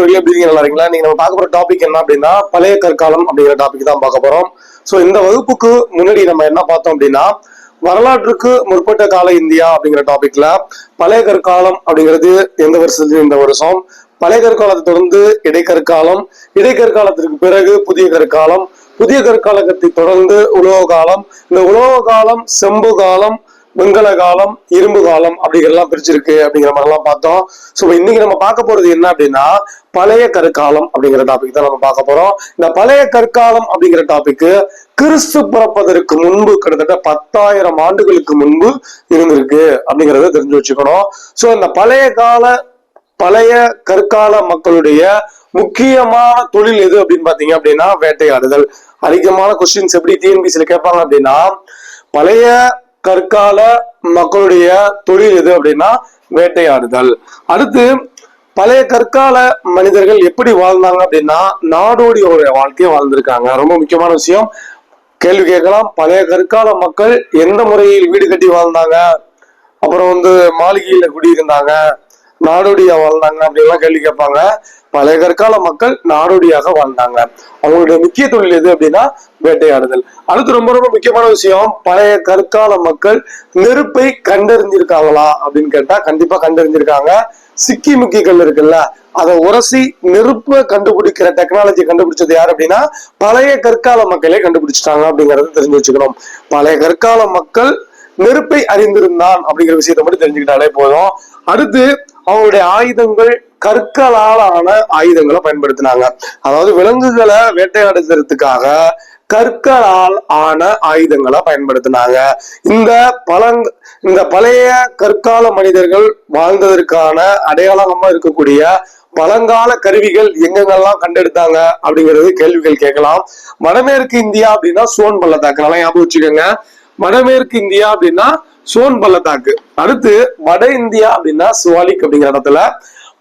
நண்பர்களே எப்படி நல்லா இருக்கீங்களா? நீங்க நம்ம பார்க்க போற டாபிக் என்ன அப்படின்னா பழைய கற்காலம் அப்படிங்கிற டாபிக் தான் பார்க்க போறோம். சோ இந்த வகுப்புக்கு முன்னாடி நம்ம என்ன பார்த்தோம் அப்படின்னா வரலாற்றுக்கு முற்பட்ட கால இந்தியா அப்படிங்கிற டாபிக்ல பழைய கற்காலம் அப்படிங்கிறது எந்த வருஷத்துல இந்த வருஷம். பழைய கற்காலத்தை தொடர்ந்து இடைக்கற்காலம் இடைக்கற்காலத்திற்கு பிறகு புதிய கற்காலம் புதிய கற்காலத்தை தொடர்ந்து உலோக காலம். இந்த உலோக காலம் செம்பு காலம் வெங்கல காலம் இரும்பு காலம் அப்படிங்கிறலாம் பிரிச்சிருக்கு அப்படிங்கிற மாதிரிலாம் பார்த்தோம். ஸோ இன்னைக்கு நம்ம பார்க்க போறது என்ன அப்படின்னா பழைய கற்காலம் அப்படிங்கிற டாபிக் தான் நம்ம பார்க்க போறோம். இந்த பழைய கற்காலம் அப்படிங்கிற டாபிக் கிறிஸ்து பிறப்பதற்கு முன்பு கிட்டத்தட்ட பத்தாயிரம் ஆண்டுகளுக்கு முன்பு இருந்திருக்கு அப்படிங்கிறத தெரிஞ்சு வச்சுக்கணும். ஸோ இந்த பழைய கால பழைய கற்கால மக்களுடைய முக்கியமான தொழில் எது அப்படின்னு பாத்தீங்க அப்படின்னா வேட்டையாடுதல். அதிகமான கொஸ்டின்ஸ் எப்படி டிஎன்பிசில கேட்பாங்க அப்படின்னா பழைய கற்கால மக்களுடைய தொழில் எது அப்படின்னா வேட்டையாடுதல். அடுத்து பழைய கற்கால மனிதர்கள் எப்படி வாழ்ந்தாங்க அப்படின்னா நாடோடி ஒரு வாழ்க்கையை வாழ்ந்திருக்காங்க. ரொம்ப முக்கியமான விஷயம். கேள்வி கேட்கலாம். பழைய கற்கால மக்கள் எந்த முறையில் வீடு கட்டி வாழ்ந்தாங்க? அப்புறம் வந்து மாளிகையில குடியிருந்தாங்க? நாடோடியா வாழ்ந்தாங்க அப்படின்லாம் கேள்வி கேட்பாங்க. பழைய கற்கால மக்கள் நாடோடியாக வாழ்ந்தாங்க. அவங்களுடைய முக்கிய தொழில் எது அப்படின்னா வேட்டையாடுதல். அடுத்து ரொம்ப ரொம்ப முக்கியமான விஷயம் பழைய கற்கால மக்கள் நெருப்பை கண்டறிஞ்சிருக்காங்களா அப்படின்னு கேட்டா கண்டிப்பா கண்டறிஞ்சிருக்காங்க. சிக்கி முக்கி கல் இருக்குல்ல அதை உரசி நெருப்பை கண்டுபிடிக்கிற டெக்னாலஜி கண்டுபிடிச்சது யார் அப்படின்னா பழைய கற்கால மக்களே கண்டுபிடிச்சிட்டாங்க அப்படிங்கறத தெரிஞ்சு வச்சுக்கணும். பழைய கற்கால மக்கள் நெருப்பை அறிந்திருந்தான் அப்படிங்கிற விஷயத்தை மட்டும் தெரிஞ்சுக்கிட்டாலே போதும். அடுத்து அவங்களுடைய ஆயுதங்கள் கற்களால் ஆன ஆயுதங்களை பயன்படுத்தினாங்க. அதாவது விலங்குகளை வேட்டையாடுறதுக்காக கற்களால் ஆன ஆயுதங்களை பயன்படுத்தினாங்க. இந்த பழங் இந்த பழைய கற்கால மனிதர்கள் வாழ்ந்ததற்கான அடையாளமா இருக்கக்கூடிய பழங்கால கருவிகள் எங்கெங்கெல்லாம் கண்டெடுத்தாங்க அப்படிங்கிறது கேள்விகள் கேட்கலாம். வடமேற்கு இந்தியா அப்படின்னா சோன் பள்ளத்தாக்கு. நல்லா ஞாபகம் வச்சுக்கோங்க. வடமேற்கு இந்தியா அப்படின்னா சோன் பள்ளத்தாக்கு. அடுத்து வட இந்தியா அப்படின்னா சுவாலிக் அப்படிங்கிற இடத்துல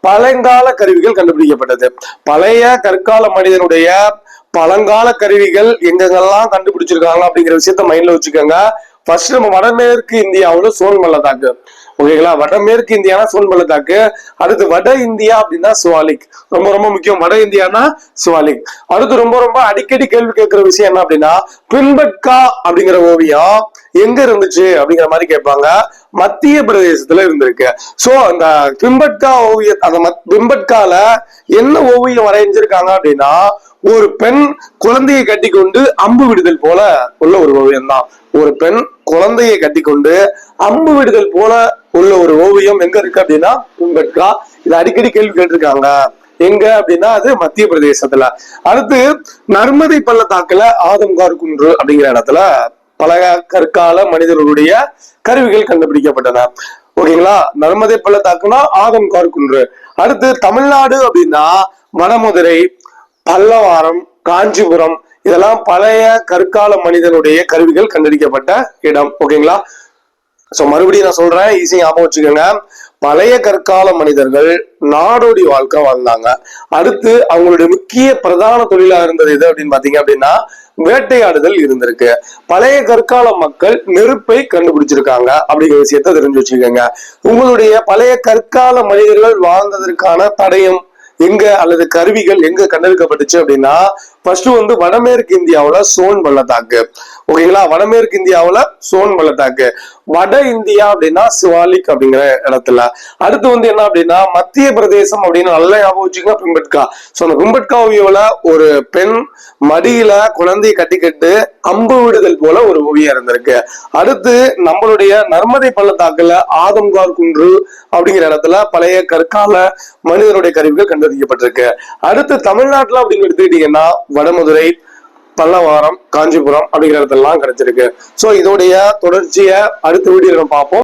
பழங்கால கருவிகள் கண்டுபிடிக்கப்பட்டது. பழைய கற்கால மனிதனுடைய பழங்கால கருவிகள் எங்கெங்கெல்லாம் கண்டுபிடிச்சிருக்காங்க அப்படிங்கிற விஷயத்த மைண்ட்ல வச்சுக்கோங்க. ஃபர்ஸ்ட் நம்ம வடமேற்கு இந்தியாவோட சோன் பள்ளத்தாக்கு. ஓகேங்களா வடமேற்கு இந்தியானா சோன் பள்ளத்தாக்கு. அடுத்து வட இந்தியா அப்படின்னா சுவாலிக். ரொம்ப ரொம்ப முக்கியம். வட இந்தியானா சுவாலிக். அடுத்து ரொம்ப ரொம்ப அடிக்கடி கேள்வி கேட்கிற விஷயம் என்ன அப்படின்னா பின்பட்கா அப்படிங்கிற ஓவியம். எங்க இருந்துச்சு அப்படிங்கிற மாதிரி கேட்பாங்க. மத்திய பிரதேசத்துல இருந்திருக்கு. சோ அந்த பிம்பட்கா ஓவிய அந்த பிம்பட்கால என்ன ஓவியம் வரைஞ்சிருக்காங்க அப்படின்னா ஒரு பெண் குழந்தையை கட்டி கொண்டு அம்பு விடுதல் போல உள்ள ஒரு ஓவியம் தான் ஒரு பெண் குழந்தையை கட்டி கொண்டு அம்பு விடுதல் போல உள்ள ஒரு ஓவியம் எங்க இருக்கு அப்படின்னா பிம்பட்கா இது அடிக்கடி கேள்வி கேட்டிருக்காங்க. எங்க அப்படின்னா அது மத்திய பிரதேசத்துல. அடுத்து நர்மதை பள்ளத்தாக்குல ஆதம்கார் குன்று அப்படிங்கிற இடத்துல பல கற்கால மனிதர்களுடைய கருவிகள் கண்டுபிடிக்கப்பட்டன. ஓகேங்களா? நர்மதை பள்ளத்தாக்குனா ஆதம்கார் கார்குன்று. அடுத்து தமிழ்நாடு அப்படின்னா வடமதுரை பல்லவாரம் காஞ்சிபுரம் இதெல்லாம் பழைய கற்கால மனிதனுடைய கருவிகள் கண்டுபிடிக்கப்பட்ட இடம். ஓகேங்களா? சோ மறுபடியும் நான் சொல்றேன் ஈஸியாக ஞாபகம் வச்சுக்கோங்க. பழைய கற்கால மனிதர்கள் நாடோடி வாழ்க்கை வாழ்ந்தாங்க. அடுத்து அவங்களுடைய முக்கிய பிரதான தொழிலா இருந்தது எது அப்படின்னு பாத்தீங்க அப்படின்னா வேட்டையாடுதல் இருந்திருக்கு. பழைய கற்கால மக்கள் நெருப்பை கண்டுபிடிச்சிருக்காங்க அப்படிங்கிற விஷயத்த தெரிஞ்சு வச்சுக்கோங்க. உங்களுடைய பழைய கற்கால மனிதர்கள் வாழ்ந்ததற்கான தடயம் எங்க அல்லது கருவிகள் எங்க கண்டெடுக்கப்பட்டுச்சு அப்படின்னா ஃபர்ஸ்ட் வந்து வடமேற்கு இந்தியாவுல சோன் பள்ளத்தாக்கு. ஓகேங்களா வடமேற்கு இந்தியாவுல சோன் பள்ளத்தாக்கு வட இந்தியா அப்படின்னா சிவாலிக் அப்படிங்கிற இடத்துல. அடுத்து வந்து என்ன அப்படின்னா மத்திய பிரதேசம் அப்படின்னு நல்லா ஞாபகம் வச்சுக்கோங்க பிம்பட்கா ஸோ அந்த பிம்பட்கா ஓவியோல ஒரு பெண் மடியில குழந்தையை கட்டிக்கிட்டு அம்பு விடுதல் போல ஒரு ஓவியம் இருந்திருக்கு. அடுத்து நம்மளுடைய நர்மதை பள்ளத்தாக்குல ஆதம்கார் குன்று அப்படிங்கிற இடத்துல பழைய கற்கால மனிதனுடைய கருவிகள் கண்டறியப்பட்டிருக்கு. அடுத்து தமிழ்நாட்டுல அப்படின்னு எடுத்துக்கிட்டீங்கன்னா வடமதுரை பல்லவாரம் காஞ்சிபுரம் அப்படிங்கிற இடத்துலலாம் கிடைச்சிருக்கு. ஸோ இதோடைய தொடர்ச்சியை அடுத்த வீடியோ நம்ம பார்ப்போம்.